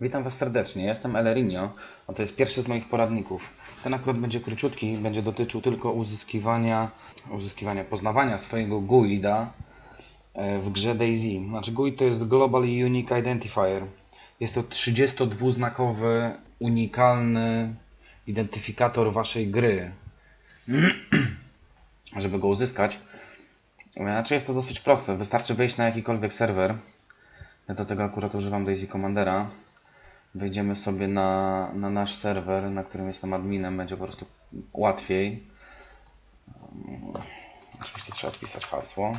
Witam Was serdecznie, jestem Elerinio, a to jest pierwszy z moich poradników. Ten akurat będzie króciutki, będzie dotyczył tylko uzyskiwania, uzyskiwania poznawania swojego GUID-a e, w grze DayZ. Znaczy GUID to jest Globally Unique Identifier. Jest to 32-znakowy, unikalny identyfikator Waszej gry. Żeby go uzyskać, znaczy jest to dosyć proste. Wystarczy wejść na jakikolwiek serwer. Ja do tego akurat używam Daisy Commandera. Wejdziemy sobie na, na nasz serwer, na którym jestem adminem, będzie po prostu łatwiej. Um, Oczywiście trzeba wpisać hasło.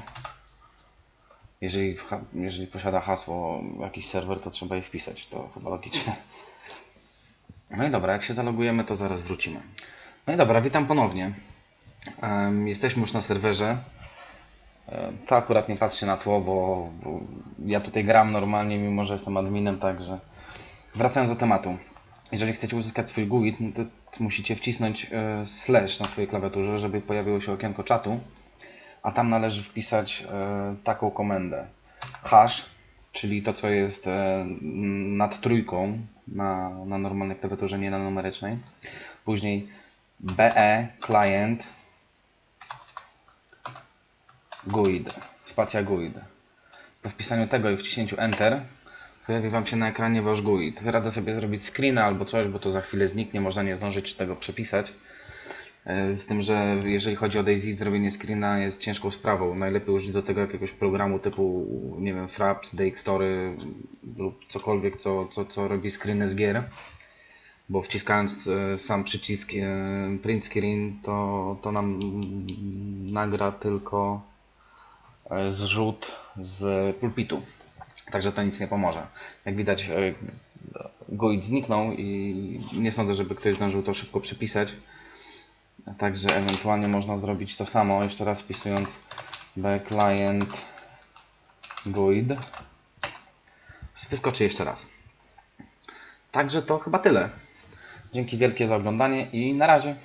Jeżeli, jeżeli posiada hasło jakiś serwer, to trzeba je wpisać. To chyba logiczne. No i dobra, jak się zalogujemy, to zaraz wrócimy. No i dobra, witam ponownie. Em, Jesteśmy już na serwerze. E, To akurat nie patrzy na tło, bo ja tutaj gram normalnie, mimo że jestem adminem, także wracając do tematu. Jeżeli chcecie uzyskać swój GUID, to musicie wcisnąć e, slash na swojej klawiaturze, żeby pojawiło się okienko czatu, a tam należy wpisać e, taką komendę hash, czyli to co jest e, nad trójką na, na normalnej klawiaturze, nie na numerycznej. Później be client GUID, spacja GUID. Po wpisaniu tego i wciśnięciu Enter pojawi Wam się na ekranie Wasz GUID. Radzę sobie zrobić screena albo coś, bo to za chwilę zniknie, można nie zdążyć tego przepisać. E, Z tym, że jeżeli chodzi o DayZ, zrobienie screena jest ciężką sprawą. Najlepiej użyć do tego jakiegoś programu typu, nie wiem, Fraps, DxTory lub cokolwiek, co, co, co robi screeny z gier. Bo wciskając e, sam przycisk e, print screen, to, to nam nagra tylko zrzut z pulpitu. Także to nic nie pomoże. Jak widać, e, GUID zniknął i nie sądzę, żeby ktoś zdążył to szybko przepisać. Także ewentualnie można zrobić to samo, jeszcze raz wpisując bclient GUID. Wyskoczy jeszcze raz. Także to chyba tyle. Dzięki wielkie za oglądanie i na razie.